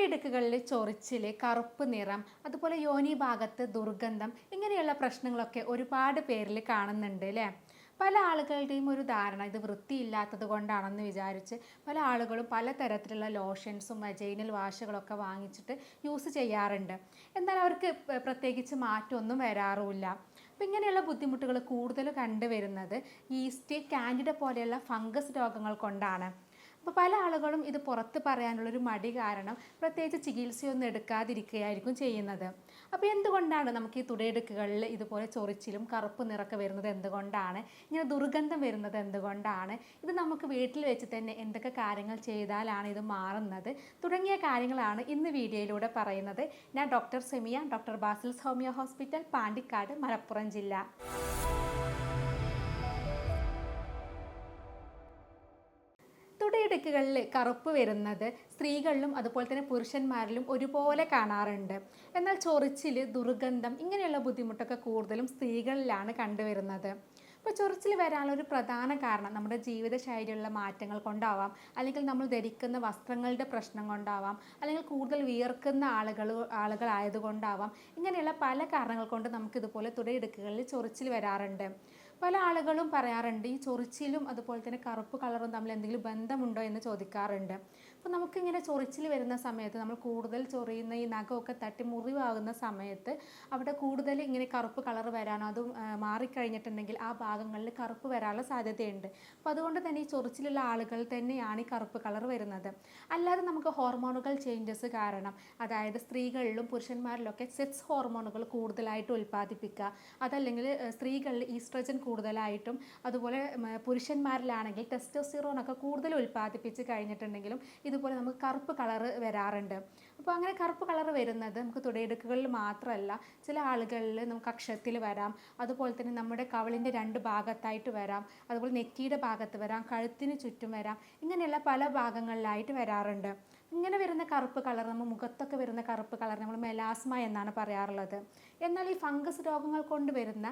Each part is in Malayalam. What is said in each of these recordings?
തുടയിടുക്കുകളിൽ ചൊറിച്ചിൽ കറുപ്പ് നിറം അതുപോലെ യോനി ഭാഗത്ത് ദുർഗന്ധം ഇങ്ങനെയുള്ള പ്രശ്നങ്ങളൊക്കെ ഒരുപാട് പേരിൽ കാണുന്നുണ്ട് അല്ലേ പല ആളുകളുടെയും ഒരു ധാരണ ഇത് വൃത്തിയില്ലാത്തത് കൊണ്ടാണെന്ന് വിചാരിച്ച് പല ആളുകളും പല തരത്തിലുള്ള ലോഷൻസും വജൈനൽ വാഷുകളൊക്കെ വാങ്ങിച്ചിട്ട് യൂസ് ചെയ്യാറുണ്ട്. എന്നാൽ അവർക്ക് പ്രത്യേകിച്ച് മാറ്റമൊന്നും വരാറുമില്ല. അപ്പം ഇങ്ങനെയുള്ള ബുദ്ധിമുട്ടുകൾ കൂടുതൽ കണ്ടുവരുന്നത് ഈസ്റ്റ് കാൻഡിഡ പോലെയുള്ള ഫംഗസ് രോഗങ്ങൾ കൊണ്ടാണ്. അപ്പോൾ പല ആളുകളും ഇത് പുറത്ത് പറയാനുള്ളൊരു മടി കാരണം പ്രത്യേകിച്ച് ചികിത്സയൊന്നും എടുക്കാതിരിക്കുകയായിരിക്കും ചെയ്യുന്നത്. അപ്പോൾ എന്തുകൊണ്ടാണ് നമുക്ക് ഈ തുടയെടുക്കുകളിൽ ഇതുപോലെ ചൊറിച്ചിലും കറുപ്പ് നിറക്കെ വരുന്നത് എന്തുകൊണ്ടാണ്? ഇങ്ങനെ ദുർഗന്ധം വരുന്നത് എന്തുകൊണ്ടാണ്? ഇത് നമുക്ക് വീട്ടിൽ വെച്ച് തന്നെ എന്തൊക്കെ കാര്യങ്ങൾ ചെയ്താലാണ് ഇത് മാറുന്നത്? തുടങ്ങിയ കാര്യങ്ങളാണ് ഇന്ന് വീഡിയോയിലൂടെ പറയുന്നത്. ഞാൻ doctor Semiya doctor Basil's homeo hospital Pandikkad Malappuram ജില്ല. തുടയിടുക്കുകളിൽ കറുപ്പ് വരുന്നത് സ്ത്രീകളിലും അതുപോലെ തന്നെ പുരുഷന്മാരിലും ഒരുപോലെ കാണാറുണ്ട്. എന്നാൽ ചൊറിച്ചിൽ ദുർഗന്ധം ഇങ്ങനെയുള്ള ബുദ്ധിമുട്ടൊക്കെ കൂടുതലും സ്ത്രീകളിലാണ് കണ്ടുവരുന്നത്. ഇപ്പോൾ ചൊറിച്ചിൽ വരാനുള്ള ഒരു പ്രധാന കാരണം നമ്മുടെ ജീവിതശൈലിയിലുള്ള മാറ്റങ്ങൾ കൊണ്ടാവാം. അല്ലെങ്കിൽ നമ്മൾ ധരിക്കുന്ന വസ്ത്രങ്ങളുടെ പ്രശ്നം കൊണ്ടാവാം. അല്ലെങ്കിൽ കൂടുതൽ വിയർക്കുന്ന ആളുകൾ ആളുകളായതുകൊണ്ടാവാം. ഇങ്ങനെയുള്ള പല കാരണങ്ങൾ കൊണ്ട് നമുക്ക് ഇതുപോലെ തുടയിടുക്കുകളിൽ ചൊറിച്ചിൽ വരാറുണ്ട്. പല ആളുകളും പറയാറുണ്ട് ഈ ചൊറിച്ചിലും അതുപോലെ തന്നെ കറുപ്പ് കളറും തമ്മിൽ എന്തെങ്കിലും ബന്ധമുണ്ടോ എന്ന് ചോദിക്കാറുണ്ട്. അപ്പോൾ നമുക്കിങ്ങനെ ചൊറിച്ചിൽ വരുന്ന സമയത്ത് നമ്മൾ കൂടുതൽ ചൊറിയുന്ന ഈ നഖമൊക്കെ തട്ടി മുറിവാകുന്ന സമയത്ത് അവിടെ കൂടുതൽ ഇങ്ങനെ കറുപ്പ് കളർ വരാനോ അതും മാറിക്കഴിഞ്ഞിട്ടുണ്ടെങ്കിൽ ആ ഭാഗങ്ങളിൽ കറുപ്പ് വരാനുള്ള സാധ്യതയുണ്ട്. അപ്പോൾ അതുകൊണ്ട് തന്നെ ഈ ചൊറിച്ചിലുള്ള ആളുകൾ തന്നെയാണ് ഈ കറുപ്പ് കളർ വരുന്നത്. അല്ലാതെ നമുക്ക് ഹോർമോണുകൾ ചേഞ്ചസ് കാരണം അതായത് സ്ത്രീകളിലും പുരുഷന്മാരിലൊക്കെ സെക്സ് ഹോർമോണുകൾ കൂടുതലായിട്ട് ഉൽപ്പാദിപ്പിക്കുക അതല്ലെങ്കിൽ സ്ത്രീകളിൽ ഈസ്ട്രജൻ കൂടുതലായിട്ടും. അതുപോലെ പുരുഷന്മാരിലാണെങ്കിൽ ടെസ്റ്റോസ്റ്റിറോൺ ഒക്കെ കൂടുതൽ ഉൽപ്പാദിപ്പിച്ച് കഴിഞ്ഞിട്ടുണ്ടെങ്കിലും ഇതുപോലെ നമുക്ക് കറുപ്പ് കളർ വരാറുണ്ട്. അപ്പോൾ അങ്ങനെ കറുപ്പ് കളർ വരുന്നത് നമുക്ക് തുടയിടുക്കുകളിൽ മാത്രമല്ല ചില ആളുകളിൽ നമുക്ക് അക്ഷത്തിൽ വരാം അതുപോലെ തന്നെ നമ്മുടെ കവളിന്റെ രണ്ട് ഭാഗത്തായിട്ട് വരാം അതുപോലെ നെറ്റിയുടെ ഭാഗത്ത് വരാം കഴുത്തിന് ചുറ്റും വരാം ഇങ്ങനെയുള്ള പല ഭാഗങ്ങളിലായിട്ട് വരാറുണ്ട്. ഇങ്ങനെ വരുന്ന കറുപ്പ് കളർ നമ്മൾ മുഖത്തൊക്കെ വരുന്ന കറുപ്പ് കളർ നമ്മൾ മെലാസ്മ എന്നാണ് പറയാറുള്ളത്. എന്നാൽ ഈ ഫംഗസ് രോഗങ്ങൾ കൊണ്ട് വരുന്ന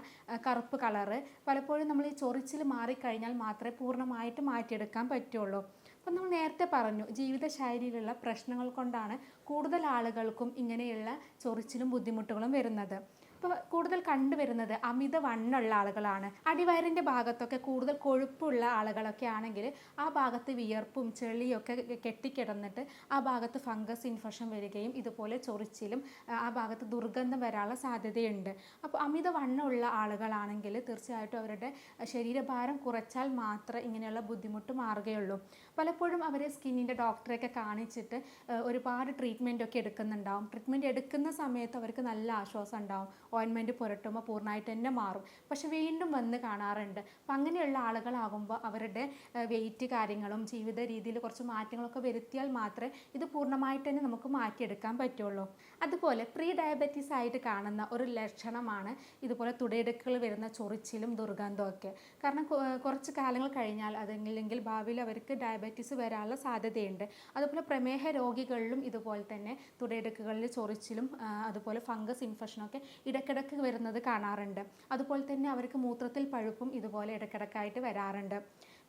കറുപ്പ് കളറ് പലപ്പോഴും നമ്മൾ ഈ ചൊറിച്ചിൽ മാറിക്കഴിഞ്ഞാൽ മാത്രമേ പൂർണമായിട്ട് മാറ്റിയെടുക്കാൻ പറ്റുള്ളൂ. അപ്പം നമ്മൾ നേരത്തെ പറഞ്ഞു ജീവിതശൈലിയിലുള്ള പ്രശ്നങ്ങൾ കൊണ്ടാണ് കൂടുതൽ ആളുകൾക്കും ഇങ്ങനെയുള്ള ചൊറിച്ചിലും ബുദ്ധിമുട്ടുകളും വരുന്നത്. ഇപ്പോൾ കൂടുതൽ കണ്ടുവരുന്നത് അമിത വണ്ണുള്ള ആളുകളാണ്. അടിവയറിന്റെ ഭാഗത്തൊക്കെ കൂടുതൽ കൊഴുപ്പുള്ള ആളുകളൊക്കെ ആണെങ്കിൽ ആ ഭാഗത്ത് വിയർപ്പും ചെളിയൊക്കെ കെട്ടിക്കിടന്നിട്ട് ആ ഭാഗത്ത് ഫംഗസ് ഇൻഫെക്ഷൻ വരികയും ഇതുപോലെ ചൊറിച്ചിലും ആ, ഭാഗത്ത് ദുർഗന്ധം വരാനുള്ള സാധ്യതയുണ്ട്. അപ്പോൾ അമിത വണ്ണമുള്ള ആളുകളാണെങ്കിൽ തീർച്ചയായിട്ടും അവരുടെ ശരീരഭാരം കുറച്ചാൽ മാത്രമേ ഇങ്ങനെയുള്ള ബുദ്ധിമുട്ട് മാറുകയുള്ളൂ. പലപ്പോഴും അവരെ സ്കിന്നിന്റെ ഡോക്ടറെയൊക്കെ കാണിച്ചിട്ട് ഒരുപാട് ഒരുപാട് ട്രീറ്റ്മെന്റ് ഒക്കെ എടുക്കുന്നുണ്ടാവും. ട്രീറ്റ്മെന്റ് എടുക്കുന്ന സമയത്ത് അവർക്ക് നല്ല ആശ്വാസം ഉണ്ടാവും. ഓയിൻമെന്റ് പുരട്ടുമ്പോൾ പൂർണമായിട്ട് തന്നെ മാറും. പക്ഷെ വീണ്ടും വന്ന് കാണാറുണ്ട്. അപ്പം അങ്ങനെയുള്ള ആളുകളാകുമ്പോൾ അവരുടെ വെയിറ്റ് കാര്യങ്ങളും ജീവിത രീതിയിൽ കുറച്ച് മാറ്റങ്ങളൊക്കെ വരുത്തിയാൽ മാത്രമേ ഇത് പൂർണമായിട്ട് തന്നെ നമുക്ക് മാറ്റിയെടുക്കാൻ പറ്റുള്ളൂ. അതുപോലെ പ്രീ ഡയബറ്റീസ് ആയിട്ട് കാണുന്ന ഒരു ലക്ഷണമാണ് ഇതുപോലെ തുടയിടുക്കൾ വരുന്ന ചൊറിച്ചിലും ദുർഗന്ധവും ഒക്കെ. കാരണം കുറച്ച് കാലങ്ങൾ കഴിഞ്ഞാൽ അതെങ്കിലെങ്കിൽ ഭാവിയിൽ അവർക്ക് ഡയബറ്റീസ് വരാനുള്ള സാധ്യതയുണ്ട്. അതുപോലെ പ്രമേഹ രോഗികളിലും ഇതുപോലെ തന്നെ തുടയിടുക്കുകളിൽ ചൊറിച്ചിലും അതുപോലെ ഫംഗസ് ഇൻഫെക്ഷനൊക്കെ ഇടയ്ക്കിടയ്ക്ക് വരുന്നത് കാണാറുണ്ട്. അതുപോലെ തന്നെ അവർക്ക് മൂത്രത്തിൽ പഴുപ്പും ഇതുപോലെ ഇടയ്ക്കിടയ്ക്കായിട്ട് വരാറുണ്ട്.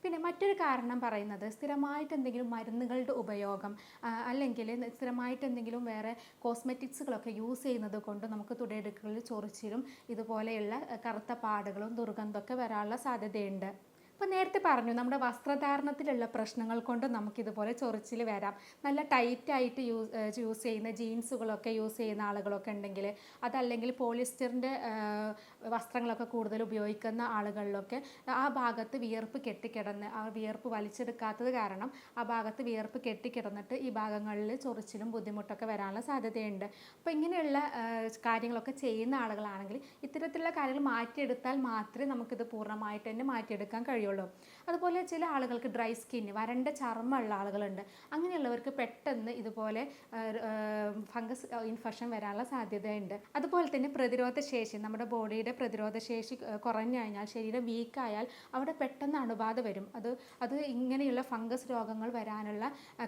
പിന്നെ മറ്റൊരു കാരണം പറയുന്നത് സ്ഥിരമായിട്ട് എന്തെങ്കിലും മരുന്നുകളുടെ ഉപയോഗം അല്ലെങ്കിൽ സ്ഥിരമായിട്ട് എന്തെങ്കിലും വേറെ കോസ്മെറ്റിക്സുകളൊക്കെ യൂസ് ചെയ്യുന്നത് കൊണ്ട് നമുക്ക് തുടയെടുക്കുകളിൽ ചൊറിച്ചിലും ഇതുപോലെയുള്ള കറുത്ത പാടുകളും ദുർഗന്ധമൊക്കെ വരാനുള്ള സാധ്യതയുണ്ട്. അപ്പോൾ നേരത്തെ പറഞ്ഞു നമ്മുടെ വസ്ത്രധാരണത്തിലുള്ള പ്രശ്നങ്ങൾ കൊണ്ട് നമുക്കിതുപോലെ ചൊറിച്ചിൽ വരാം. നല്ല ടൈറ്റായിട്ട് യൂസ് യൂസ് ചെയ്യുന്ന ജീൻസുകളൊക്കെ യൂസ് ചെയ്യുന്ന ആളുകളൊക്കെ ഉണ്ടെങ്കിൽ അതല്ലെങ്കിൽ പോളിസ്റ്ററിന്റെ വസ്ത്രങ്ങളൊക്കെ കൂടുതൽ ഉപയോഗിക്കുന്ന ആളുകളിലൊക്കെ ആ ഭാഗത്ത് വിയർപ്പ് കെട്ടിക്കിടന്ന് ആ വിയർപ്പ് വലിച്ചെടുക്കാത്തത് കാരണം ആ ഭാഗത്ത് വിയർപ്പ് കെട്ടിക്കിടന്നിട്ട് ഈ ഭാഗങ്ങളിൽ ചൊറിച്ചിലും ബുദ്ധിമുട്ടൊക്കെ വരാനുള്ള സാധ്യതയുണ്ട്. അപ്പോൾ ഇങ്ങനെയുള്ള കാര്യങ്ങളൊക്കെ ചെയ്യുന്ന ആളുകളാണെങ്കിൽ ഇത്തരത്തിലുള്ള കാര്യങ്ങൾ മാറ്റിയെടുത്താൽ മാത്രമേ നമുക്കിത് പൂർണമായിട്ട് തന്നെ മാറ്റിയെടുക്കാൻ കഴിയുള്ളൂ. അതുപോലെ ചില ആളുകൾക്ക് ഡ്രൈ സ്കിന്ന് വരണ്ട ചർമ്മമുള്ള ആളുകളുണ്ട്. അങ്ങനെയുള്ളവർക്ക് പെട്ടെന്ന് ഇതുപോലെ ഫംഗസ് ഇൻഫെക്ഷൻ വരാനുള്ള സാധ്യതയുണ്ട്. അതുപോലെ തന്നെ പ്രതിരോധ ശേഷി നമ്മുടെ ബോഡിയുടെ പ്രതിരോധ ശേഷി കുറഞ്ഞു കഴിഞ്ഞാൽ ശരീരം വീക്കായാൽ അവിടെ പെട്ടെന്ന് അണുബാധ വരും. അത് അത് ഇങ്ങനെയുള്ള ഫംഗസ് രോഗങ്ങൾ വരാനുള്ള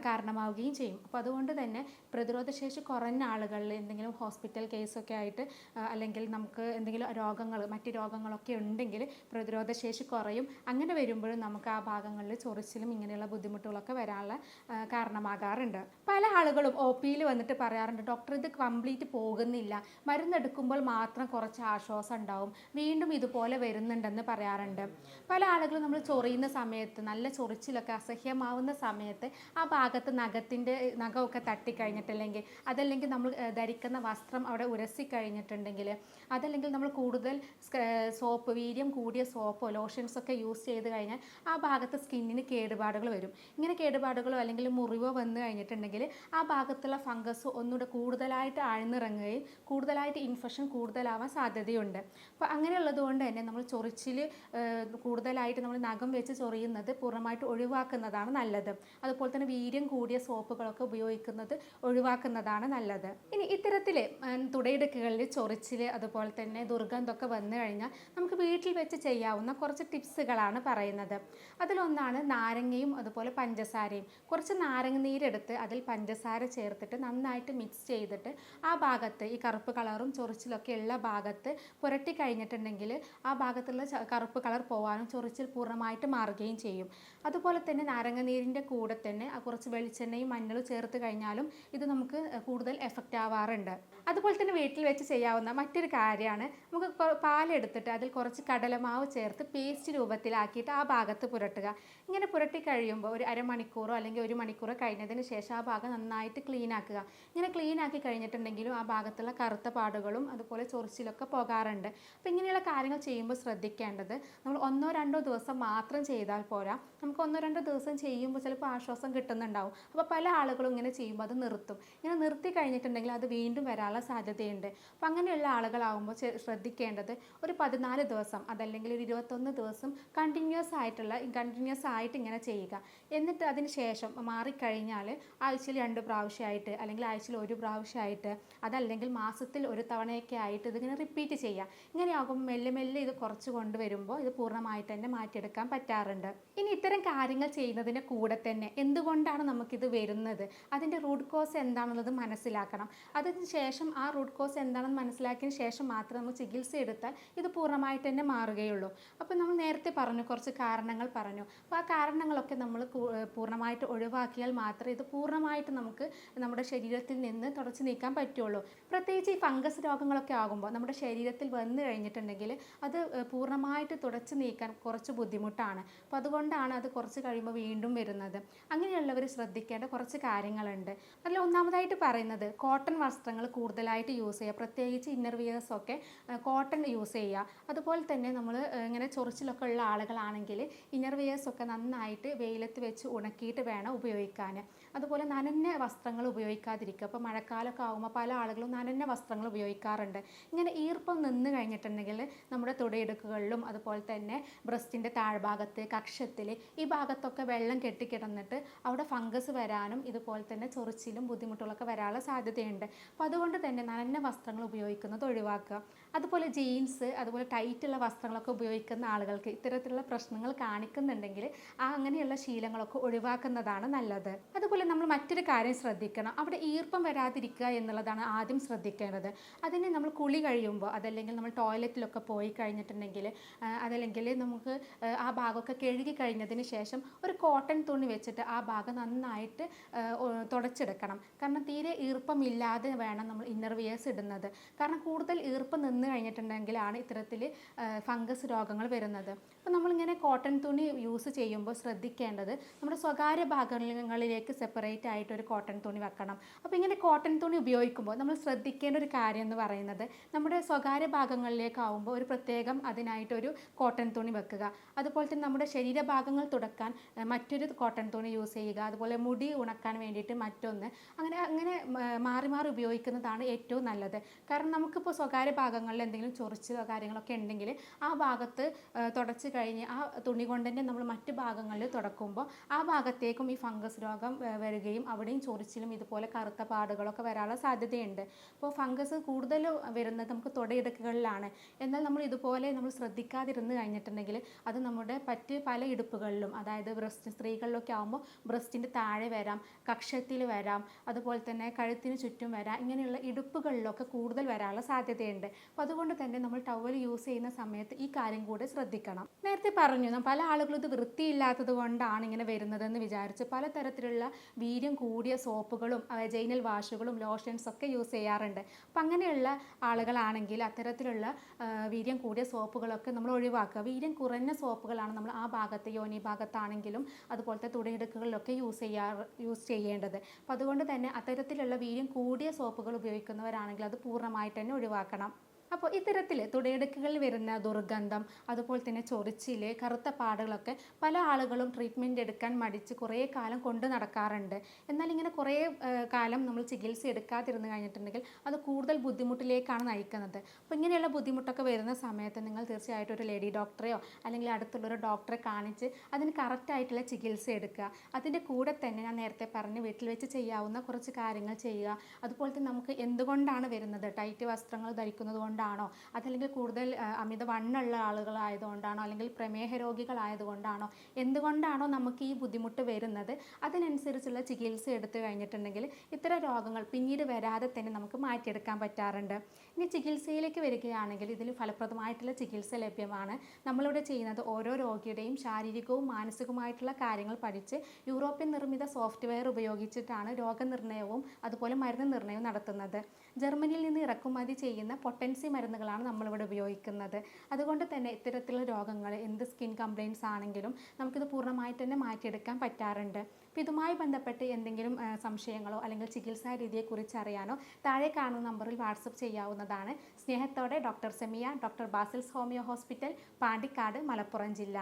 കാരണമാവുകയും ചെയ്യും. അപ്പോൾ അതുകൊണ്ട് തന്നെ പ്രതിരോധ ശേഷി കുറഞ്ഞ ആളുകളിൽ എന്തെങ്കിലും ഹോസ്പിറ്റൽ കേസൊക്കെ ആയിട്ട് അല്ലെങ്കിൽ നമുക്ക് എന്തെങ്കിലും രോഗങ്ങൾ മറ്റ് രോഗങ്ങളൊക്കെ ഉണ്ടെങ്കിൽ പ്രതിരോധ ശേഷി കുറയും. അങ്ങനെ അങ്ങനെ വരുമ്പോഴും നമുക്ക് ആ ഭാഗങ്ങളിൽ ചൊറിച്ചിലും ഇങ്ങനെയുള്ള ബുദ്ധിമുട്ടുകളൊക്കെ വരാനുള്ള കാരണമാകാറുണ്ട്. പല ആളുകളും ഒ പിയിൽ വന്നിട്ട് പറയാറുണ്ട് ഡോക്ടർ ഇത് കംപ്ലീറ്റ് പോകുന്നില്ല. മരുന്നെടുക്കുമ്പോൾ മാത്രം കുറച്ച് ആശ്വാസം ഉണ്ടാവും. വീണ്ടും ഇതുപോലെ വരുന്നുണ്ടെന്ന് പറയാറുണ്ട്. പല ആളുകളും നമ്മൾ ചൊറിയുന്ന സമയത്ത് നല്ല ചൊറിച്ചിലൊക്കെ അസഹ്യമാവുന്ന സമയത്ത് ആ ഭാഗത്ത് നഖത്തിന്റെ നഖമൊക്കെ തട്ടിക്കഴിഞ്ഞിട്ടില്ലെങ്കിൽ അതല്ലെങ്കിൽ നമ്മൾ ധരിക്കുന്ന വസ്ത്രം അവിടെ ഉരസി കഴിഞ്ഞിട്ടുണ്ടെങ്കിൽ അതല്ലെങ്കിൽ നമ്മൾ കൂടുതൽ സോപ്പ് വീര്യം കൂടിയ സോപ്പോ ലോഷൻസ് ഒക്കെ യൂസ് ചെയ്ത് കഴിഞ്ഞാൽ ആ ഭാഗത്ത് സ്കിന്നിന് കേടുപാടുകൾ വരും. ഇങ്ങനെ കേടുപാടുകളോ അല്ലെങ്കിൽ മുറിവോ വന്നു കഴിഞ്ഞിട്ടുണ്ടെങ്കിൽ ആ ഭാഗത്തുള്ള ഫംഗസ് ഒന്നുകൂടെ കൂടുതലായിട്ട് ആഴ്ന്നിറങ്ങുകയും കൂടുതലായിട്ട് ഇൻഫെക്ഷൻ കൂടുതലാവാൻ സാധ്യതയുണ്ട്. അപ്പോൾ അങ്ങനെയുള്ളത് കൊണ്ട് തന്നെ നമ്മൾ ചൊറിച്ചിൽ കൂടുതലായിട്ട് നമ്മൾ നഖം വെച്ച് ചൊറിയുന്നത് പൂർണമായിട്ട് ഒഴിവാക്കുന്നതാണ് നല്ലത്. അതുപോലെ തന്നെ വീര്യം കൂടിയ സോപ്പുകളൊക്കെ ഉപയോഗിക്കുന്നത് ഒഴിവാക്കുന്നതാണ് നല്ലത്. ഇനി ഇത്തരത്തിൽ തുടയിടുക്കുകളിൽ ചൊറിച്ചിൽ അതുപോലെ തന്നെ ദുർഗന്ധമൊക്കെ വന്നു കഴിഞ്ഞാൽ നമുക്ക് വീട്ടിൽ വെച്ച് ചെയ്യാവുന്ന കുറച്ച് ടിപ്സുകളാണ് പറയുന്നത്. അതിലൊന്നാണ് നാരങ്ങയും അതുപോലെ പഞ്ചസാരയും. കുറച്ച് നാരങ്ങ നീരെടുത്ത് അതിൽ പഞ്ചസാര ചേർത്തിട്ട് നന്നായിട്ട് മിക്സ് ചെയ്തിട്ട് ആ ഭാഗത്ത് ഈ കറുപ്പ് കളറും ചൊറിച്ചിലൊക്കെ ഉള്ള ഭാഗത്ത് പുരട്ടി കഴിഞ്ഞിട്ടുണ്ടെങ്കിൽ ആ ഭാഗത്തുള്ള കറുപ്പ് കളർ പോകാനും ചൊറിച്ചിൽ പൂർണമായിട്ട് മാറുകയും ചെയ്യും. അതുപോലെ തന്നെ നാരങ്ങ നീരിന്റെ കൂടെ തന്നെ കുറച്ച് വെളിച്ചെണ്ണയും മഞ്ഞളും ചേർത്ത് കഴിഞ്ഞാലും ഇത് നമുക്ക് കൂടുതൽ എഫക്റ്റ് ആവാറുണ്ട്. അതുപോലെ തന്നെ വീട്ടിൽ വെച്ച് ചെയ്യാവുന്ന മറ്റൊരു കാര്യമാണ്. നമുക്ക് പാലെടുത്തിട്ട് അതിൽ കുറച്ച് കടലമാവ് ചേർത്ത് പേസ്റ്റ് രൂപത്തിലാക്കിയിട്ട് ആ ഭാഗത്ത് പുരട്ടുക. ഇങ്ങനെ പുരട്ടി കഴിയുമ്പോൾ ഒരു അരമണിക്കൂറോ അല്ലെങ്കിൽ ഒരു മണിക്കൂറോ കഴിഞ്ഞതിന് ശേഷം ആ ഭാഗം നന്നായിട്ട് ക്ലീൻ ആക്കുക. ഇങ്ങനെ ക്ലീൻ ആക്കി കഴിഞ്ഞിട്ടുണ്ടെങ്കിലും ആ ഭാഗത്തുള്ള കറുത്ത പാടുകളും അതുപോലെ ചൊറിച്ചിലൊക്കെ പോകാറുണ്ട്. അപ്പോൾ ഇങ്ങനെയുള്ള കാര്യങ്ങൾ ചെയ്യുമ്പോൾ ശ്രദ്ധിക്കേണ്ടത് നമ്മൾ ഒന്നോ രണ്ടോ ദിവസം മാത്രം ചെയ്താൽ പോരാ. നമുക്ക് ഒന്നോ രണ്ടോ ദിവസം ചെയ്യുമ്പോൾ ചിലപ്പോൾ ആശ്വാസം കിട്ടുന്നുണ്ടാവും. അപ്പോൾ പല ആളുകളും ഇങ്ങനെ ചെയ്യുമ്പോൾ അത് നിർത്തും. ഇങ്ങനെ നിർത്തി കഴിഞ്ഞിട്ടുണ്ടെങ്കിൽ അത് വീണ്ടും വരാനുള്ള സാധ്യതയുണ്ട്. അപ്പോൾ അങ്ങനെയുള്ള ആളുകളാകുമ്പോൾ ചെ- ശ്രദ്ധിക്കേണ്ടത് ഒരു പതിനാല് ദിവസം അതല്ലെങ്കിൽ ഒരു ഇരുപത്തൊന്ന് ദിവസം കണ്ടിന്യൂസ് ആയിട്ടുള്ള കണ്ടിന്യൂസ് ആയിട്ട് ഇങ്ങനെ ചെയ്യുക. എന്നിട്ട് അതിന് ശേഷം മാറിക്കഴിഞ്ഞാൽ ആഴ്ചയിൽ രണ്ട് പ്രാവശ്യമായിട്ട് അല്ലെങ്കിൽ ആഴ്ചയിൽ ഒരു പ്രാവശ്യമായിട്ട് അതല്ലെങ്കിൽ മാസത്തിൽ ഒരു തവണയൊക്കെ ആയിട്ട് ഇതിങ്ങനെ റിപ്പീറ്റ് ചെയ്യുക. ഇങ്ങനെയാകുമ്പോൾ മെല്ലെ മെല്ലെ ഇത് കുറച്ച് കൊണ്ടുവരുമ്പോൾ ഇത് പൂർണമായിട്ട് തന്നെ മാറ്റിയെടുക്കാൻ പറ്റാറുണ്ട്. ഇനി ഇത്തരം കാര്യങ്ങൾ ചെയ്യുന്നതിന് കൂടെ തന്നെ എന്തുകൊണ്ടാണ് നമുക്കിത് വരുന്നത്? അതിന്റെ റൂട്ട് കോസ് എന്താണെന്നുള്ളത് മനസ്സിലാക്കണം. അതിന് ശേഷം ആ റൂട്ട് കോസ് എന്താണെന്ന് മനസ്സിലാക്കിയതിന് ശേഷം മാത്രം നമ്മൾ ചികിത്സ എടുത്താൽ ഇത് പൂർണമായിട്ട് തന്നെ മാറുകയുള്ളൂ. അപ്പോൾ നമ്മൾ നേരത്തെ പറഞ്ഞു കുറച്ച് കാരണങ്ങൾ പറഞ്ഞു. അപ്പോൾ ആ കാരണങ്ങളൊക്കെ നമ്മൾ പൂർണമായിട്ട് ഒഴിവാക്കിയാൽ മാത്രമേ ഇത് പൂർണമായിട്ട് നമുക്ക് നമ്മുടെ ശരീരത്തിൽ നിന്ന് തുടച്ചു നീക്കാൻ പറ്റുള്ളൂ. പ്രത്യേകിച്ച് ഈ ഫംഗസ് രോഗങ്ങളൊക്കെ ആകുമ്പോൾ നമ്മുടെ ശരീരത്തിൽ വന്നു കഴിഞ്ഞിട്ടുണ്ടെങ്കിൽ അത് പൂർണമായിട്ട് തുടച്ചു നീക്കാൻ കുറച്ച് ബുദ്ധിമുട്ടാണ്. അപ്പോൾ അതുകൊണ്ടാണ് അത് കുറച്ച് കഴിയുമ്പോൾ വീണ്ടും വരുന്നത്. അങ്ങനെയുള്ളവർ ശ്രദ്ധിക്കേണ്ട കുറച്ച് കാര്യങ്ങളുണ്ട്. അതിൽ ഒന്നാമതായിട്ട് പറയുന്നത് കോട്ടൺ വസ്ത്രങ്ങൾ കൂടുതലായിട്ട് യൂസ് ചെയ്യുക. പ്രത്യേകിച്ച് ഇന്നർ വിയേഴ്സൊക്കെ കോട്ടൺ യൂസ് ചെയ്യുക. അതുപോലെ തന്നെ നമ്മൾ ഇങ്ങനെ ചൊറിച്ചിലൊക്കെ ഉള്ള ആളുകളാണെങ്കിൽ ഇന്നർ വിയേഴ്സൊക്കെ നന്നായിട്ട് വെയിലത്ത് വെച്ച് ഉണക്കിയിട്ട് വേണം ഉപയോഗിക്കാൻ. അതുപോലെ നനഞ്ഞ വസ്ത്രങ്ങൾ ഉപയോഗിക്കാതിരിക്കുക. അപ്പോൾ മഴക്കാലമൊക്കെ ആകുമ്പോൾ പല ആളുകളും നനഞ്ഞ വസ്ത്രങ്ങൾ ഉപയോഗിക്കാറുണ്ട്. ഇങ്ങനെ ഈർപ്പം നിന്ന് കഴിഞ്ഞിട്ടുണ്ടെങ്കിൽ നമ്മുടെ തുടയിടുക്കുകളിലും അതുപോലെ തന്നെ ബ്രസ്റ്റിന്റെ താഴ്ഭാഗത്ത് കക്ഷത്തിൽ ഈ ഭാഗത്തൊക്കെ വെള്ളം കെട്ടിക്കിടന്നിട്ട് അവിടെ ഫംഗസ് വരാനും ഇതുപോലെ തന്നെ ചൊറിച്ചിലും ബുദ്ധിമുട്ടുകളൊക്കെ വരാനുള്ള സാധ്യതയുണ്ട്. അപ്പോൾ അതുകൊണ്ട് തന്നെ നനഞ്ഞ വസ്ത്രങ്ങൾ ഉപയോഗിക്കുന്നത് ഒഴിവാക്കുക. അതുപോലെ ജീൻസ് അതുപോലെ ടൈറ്റുള്ള വസ്ത്രങ്ങളൊക്കെ ഉപയോഗിക്കുന്ന ആളുകൾക്ക് ഇത്തരത്തിലുള്ള പ്രശ്നങ്ങൾ കാണിക്കുന്നുണ്ടെങ്കിൽ ആ അങ്ങനെയുള്ള ശീലങ്ങളൊക്കെ ഒഴിവാക്കുന്നതാണ് നല്ലത്. അതുപോലെ നമ്മൾ മറ്റൊരു കാര്യം ശ്രദ്ധിക്കണം. അവിടെ ഈർപ്പം വരാതിരിക്കുക എന്നുള്ളതാണ് ആദ്യം ശ്രദ്ധിക്കേണ്ടത്. അതിന് നമ്മൾ കുളി കഴിയുമ്പോൾ അതല്ലെങ്കിൽ നമ്മൾ ടോയ്ലറ്റിലൊക്കെ പോയി കഴിഞ്ഞിട്ടുണ്ടെങ്കിൽ അതല്ലെങ്കിൽ നമുക്ക് ആ, ഭാഗമൊക്കെ കഴുകി കഴിഞ്ഞതിന് ശേഷം ഒരു കോട്ടൺ തുണി വെച്ചിട്ട് ആ ഭാഗം നന്നായിട്ട് തുടച്ചെടുക്കണം. കാരണം തീരെ ഈർപ്പമില്ലാതെ വേണം നമ്മൾ ഇന്നർ വിയേഴ്സ് ഇടുന്നത്. കാരണം കൂടുതൽ ഈർപ്പം നിന്ന് കഴിഞ്ഞിട്ടുണ്ടെങ്കിലാണ് ഇത്തരത്തിൽ ഫംഗസ് രോഗങ്ങൾ വരുന്നത്. അപ്പോൾ നമ്മളിങ്ങനെ കോട്ടൺ തുണി യൂസ് ചെയ്യുമ്പോൾ ശ്രദ്ധിക്കേണ്ടത് നമ്മുടെ സ്വകാര്യ ഭാഗങ്ങളിലേക്ക് സെപ്പറേറ്റ് ആയിട്ട് ഒരു കോട്ടൺ തുണി വെക്കണം. അപ്പോൾ ഇങ്ങനെ കോട്ടൺ തുണി ഉപയോഗിക്കുമ്പോൾ നമ്മൾ ശ്രദ്ധിക്കേണ്ട ഒരു കാര്യം എന്ന് പറയുന്നത് നമ്മുടെ സ്വകാര്യ ഭാഗങ്ങളിലേക്കാവുമ്പോൾ ഒരു പ്രത്യേകം അതിനായിട്ടൊരു കോട്ടൺ തുണി വെക്കുക. അതുപോലെ തന്നെ നമ്മുടെ ശരീരഭാഗങ്ങൾ തുടക്കാൻ മറ്റൊരു കോട്ടൺ തുണി യൂസ് ചെയ്യുക. അതുപോലെ മുടി ഉണക്കാൻ വേണ്ടിയിട്ട് മറ്റൊന്ന്. അങ്ങനെ അങ്ങനെ മാറി മാറി ഉപയോഗിക്കുന്നതാണ് ഏറ്റവും നല്ലത്. കാരണം നമുക്കിപ്പോൾ സ്വകാര്യ ഭാഗങ്ങളിൽ എന്തെങ്കിലും ചൊറിച്ചിലോ കാര്യങ്ങളൊക്കെ ഉണ്ടെങ്കിൽ ആ ഭാഗത്ത് തുടച്ച് കഴിഞ്ഞ് ആ തുണി കൊണ്ട് തന്നെ നമ്മൾ മറ്റ് ഭാഗങ്ങളിൽ തുടക്കുമ്പോൾ ആ ഭാഗത്തേക്കും ഈ ഫംഗസ് രോഗം വരികയും അവിടെയും ചൊറിച്ചിലും ഇതുപോലെ കറുത്ത പാടുകളൊക്കെ വരാനുള്ള സാധ്യതയുണ്ട്. അപ്പോൾ ഫംഗസ് കൂടുതൽ വരുന്നത് നമുക്ക് തുടയിടുക്കുകളിലാണ്. എന്നാൽ നമ്മൾ ഇതുപോലെ നമ്മൾ ശ്രദ്ധിക്കാതിരുന്ന് കഴിഞ്ഞിട്ടുണ്ടെങ്കിൽ അത് നമ്മുടെ മറ്റ് പല ഇടുപ്പുകളിലും അതായത് ബ്രസ്റ്റ് സ്ത്രീകളിലൊക്കെ ആകുമ്പോൾ ബ്രസ്റ്റിന്റെ താഴെ വരാം കക്ഷത്തിൽ വരാം അതുപോലെ തന്നെ കഴുത്തിന് ചുറ്റും വരാം ഇങ്ങനെയുള്ള ഇടുപ്പുകളിലൊക്കെ കൂടുതൽ വരാനുള്ള സാധ്യതയുണ്ട്. അപ്പോൾ അതുകൊണ്ട് തന്നെ നമ്മൾ ടവൽ യൂസ് ചെയ്യുന്ന സമയത്ത് ഈ കാര്യം കൂടെ ശ്രദ്ധിക്കണം. നേരത്തെ പറഞ്ഞു പല ആളുകളും ഇത് വൃത്തിയില്ലാത്തത് കൊണ്ടാണ് ഇങ്ങനെ വരുന്നതെന്ന് വിചാരിച്ച് പലതരത്തിലുള്ള വീര്യം കൂടിയ സോപ്പുകളും ജൈനൽ വാഷുകളും ലോഷൻസ് ഒക്കെ യൂസ് ചെയ്യാറുണ്ട്. അപ്പം അങ്ങനെയുള്ള ആളുകളാണെങ്കിൽ അത്തരത്തിലുള്ള വീര്യം കൂടിയ സോപ്പുകളൊക്കെ നമ്മൾ ഒഴിവാക്കുക. വീര്യം കുറഞ്ഞ സോപ്പുകളാണ് നമ്മൾ ആ ഭാഗത്ത് യോനി ഭാഗത്താണെങ്കിലും അതുപോലത്തെ തുടയിടുക്കുകളിലൊക്കെ യൂസ് ചെയ്യാറ് യൂസ് ചെയ്യേണ്ടത്. അപ്പോൾ അതുകൊണ്ട് തന്നെ അത്തരത്തിലുള്ള വീര്യം കൂടിയ സോപ്പുകൾ ഉപയോഗിക്കുന്നവരാണെങ്കിൽ അത് പൂർണമായിട്ട് തന്നെ ഒഴിവാക്കണം. അപ്പോൾ ഇത്തരത്തിൽ തുടയിടുക്കുകളിൽ വരുന്ന ദുർഗന്ധം അതുപോലെ തന്നെ ചൊറിച്ചിൽ കറുത്ത പാടുകളൊക്കെ പല ആളുകളും ട്രീറ്റ്മെന്റ് എടുക്കാൻ മടിച്ച് കുറേ കാലം കൊണ്ട് നടക്കാറുണ്ട്. എന്നാൽ ഇങ്ങനെ കുറേ കാലം നമ്മൾ ചികിത്സ എടുക്കാതിരുന്ന് കഴിഞ്ഞിട്ടുണ്ടെങ്കിൽ അത് കൂടുതൽ ബുദ്ധിമുട്ടിലേക്കാണ് നയിക്കുന്നത്. അപ്പോൾ ഇങ്ങനെയുള്ള ബുദ്ധിമുട്ടൊക്കെ വരുന്ന സമയത്ത് നിങ്ങൾ തീർച്ചയായിട്ടും ഒരു ലേഡി ഡോക്ടറെയോ അല്ലെങ്കിൽ അടുത്തുള്ളൊരു ഡോക്ടറെ കാണിച്ച് അതിന് കറക്റ്റായിട്ടുള്ള ചികിത്സ എടുക്കുക. അതിന്റെ കൂടെ തന്നെ ഞാൻ നേരത്തെ പറഞ്ഞ് വീട്ടിൽ വെച്ച് ചെയ്യാവുന്ന കുറച്ച് കാര്യങ്ങൾ ചെയ്യുക. അതുപോലെ തന്നെ നമുക്ക് എന്തുകൊണ്ടാണ് വരുന്നത്? ടൈറ്റ് വസ്ത്രങ്ങൾ ധരിക്കുന്നത് കൊണ്ടാണോ അതല്ലെങ്കിൽ കൂടുതൽ അമിത വണ്ണുള്ള ആളുകളായതുകൊണ്ടാണോ അല്ലെങ്കിൽ പ്രമേഹ രോഗികളായതുകൊണ്ടാണോ എന്തുകൊണ്ടാണോ നമുക്ക് ഈ ബുദ്ധിമുട്ട് വരുന്നത്? അതിനനുസരിച്ചുള്ള ചികിത്സ എടുത്തു കഴിഞ്ഞിട്ടുണ്ടെങ്കിൽ ഇത്തരം രോഗങ്ങൾ പിന്നീട് വരാതെ തന്നെ നമുക്ക് മാറ്റിയെടുക്കാൻ പറ്റാറുണ്ട്. ഇനി ചികിത്സയിലേക്ക് വരികയാണെങ്കിൽ ഇതിൽ ഫലപ്രദമായിട്ടുള്ള ചികിത്സ ലഭ്യമാണ്. നമ്മളിവിടെ ചെയ്യുന്നത് ഓരോ രോഗിയുടെയും ശാരീരികവും മാനസികവുമായിട്ടുള്ള കാര്യങ്ങൾ പഠിച്ച് യൂറോപ്യൻ നിർമ്മിത സോഫ്റ്റ്വെയർ ഉപയോഗിച്ചിട്ടാണ് രോഗനിർണയവും അതുപോലെ മരുന്ന് നിർണയവും നടത്തുന്നത്. ജർമ്മനിയിൽ നിന്ന് ഇറക്കുമതി ചെയ്യുന്ന പൊട്ടൻസി മരുന്നുകളാണ് നമ്മളിവിടെ ഉപയോഗിക്കുന്നത്. അതുകൊണ്ട് തന്നെ ഇത്തരത്തിലുള്ള രോഗങ്ങൾ എന്ത് സ്കിൻ കംപ്ലയിൻസ് ആണെങ്കിലും നമുക്കിത് പൂർണമായിട്ട് തന്നെ മാറ്റിയെടുക്കാൻ പറ്റാറുണ്ട്. അപ്പോൾ ഇതുമായി ബന്ധപ്പെട്ട് എന്തെങ്കിലും സംശയങ്ങളോ അല്ലെങ്കിൽ ചികിത്സാ രീതിയെക്കുറിച്ച് അറിയാനോ താഴെ കാണുന്ന നമ്പറിൽ വാട്സപ്പ് ചെയ്യാവുന്നതാണ്. സ്നേഹത്തോടെ doctor Semiya doctor Basil's homeo hospital Pandikkad Malappuram ജില്ല.